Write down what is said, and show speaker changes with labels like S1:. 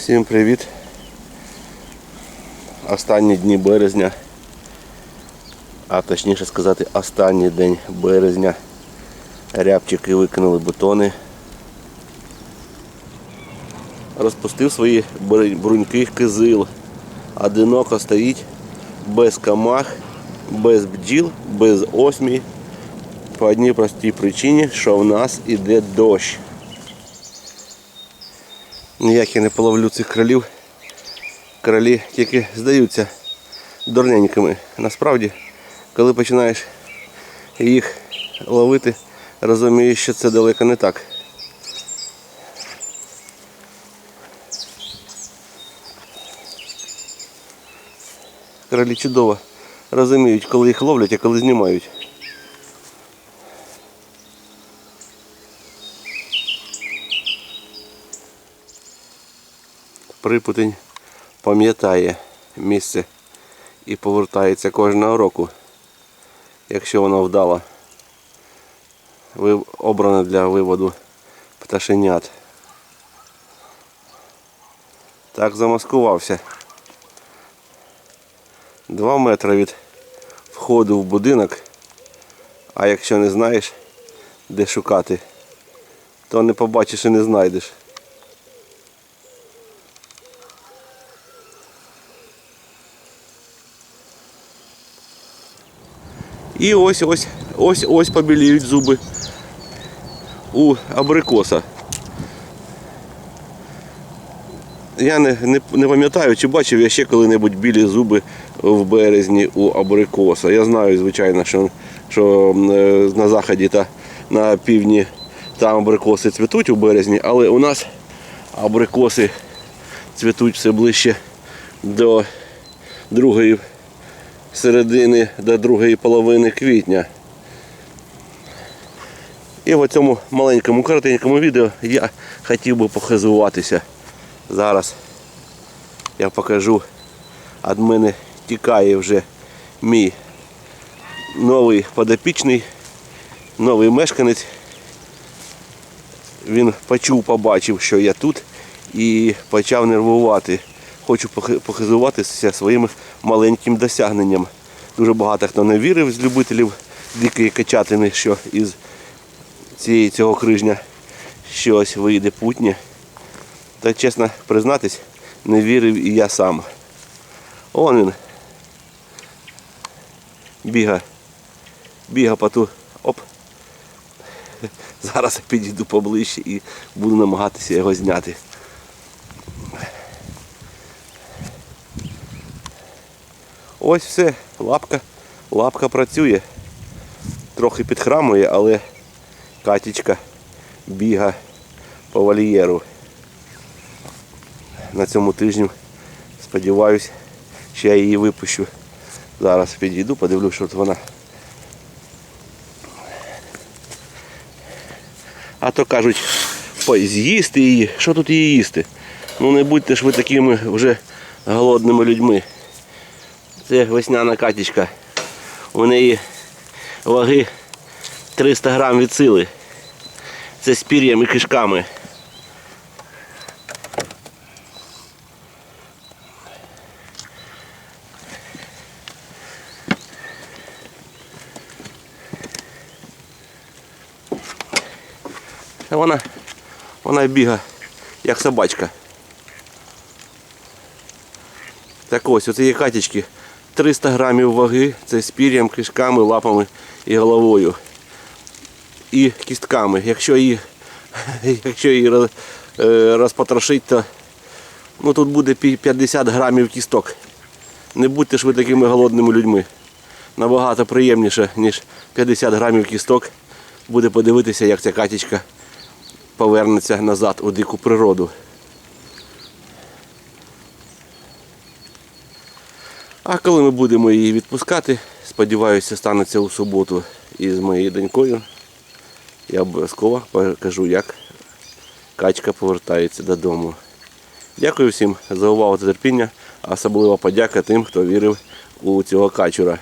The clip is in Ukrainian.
S1: Всім привіт. Останні дні березня, а точніше сказати, останній день березня. Рябчики викинули бутони. Розпустив свої бруньки кизил. Одиноко стоїть без камах, без бджіл, без осмій. По одній простій причині, що в нас іде дощ. Ніяк я не половлю цих кролів. Кролі тільки здаються дурненькими. Насправді, коли починаєш їх ловити, розумієш, що це далеко не так. Кролі чудово розуміють, коли їх ловлять, а коли знімають. Припутень пам'ятає місце і повертається кожного року, якщо воно вдало обране для виводу пташенят. Так замаскувався. Два метри від входу в будинок, а якщо не знаєш, де шукати, то не побачиш і не знайдеш. І ось ось ось ось побіліють зуби у абрикоса. Я не, не, не пам'ятаю, чи бачив я ще коли-небудь білі зуби в березні у абрикоса. Я знаю, звичайно, що, що е, на заході та на півдні там абрикоси цвітуть у березні, але у нас абрикоси цвітуть все ближче до другої середини до другої половини квітня. І в цьому маленькому коротенькому відео я хотів би похизуватися. Зараз я покажу, від мене тікає вже мій новий подопічний, новий мешканець. Він почув, побачив, що я тут і почав нервувати. Хочу похизуватися своїм маленьким досягненням. Дуже багато хто не вірив з любителів дикої качатини, що із цієї цього крижня щось вийде путнє. Та чесно признатись, не вірив і я сам. Он він. Біга. Біга по ту. Оп. Зараз підійду поближче і буду намагатися його зняти. Ось все, лапка, лапка працює. Трохи підхрамує, але катічка біга по вольєру. На цьому тижні сподіваюсь, що я її випущу. Зараз підійду, подивлюсь, що от вона. А то кажуть, «Ой, з'їсти її, що тут її їсти? Ну не будьте ж ви такими вже голодними людьми. Це весняна катічка. У неї ваги 300 грам від сили. Це з пір'ям і кишками. А Вона, вона біга, як собачка. Так ось, у цієї катічки 300 грамів ваги, це з пір'ям, кишками, лапами і головою. І кістками. Якщо її, якщо її е, то ну, тут буде 50 грамів кісток. Не будьте ж ви такими голодними людьми. Набагато приємніше, ніж 50 грамів кісток, буде подивитися, як ця катічка повернеться назад у дику природу. А коли ми будемо її відпускати, сподіваюся, станеться у суботу із моєю донькою. Я обов'язково покажу, як качка повертається додому. Дякую всім за увагу та терпіння, а особливо подяка тим, хто вірив у цього качура.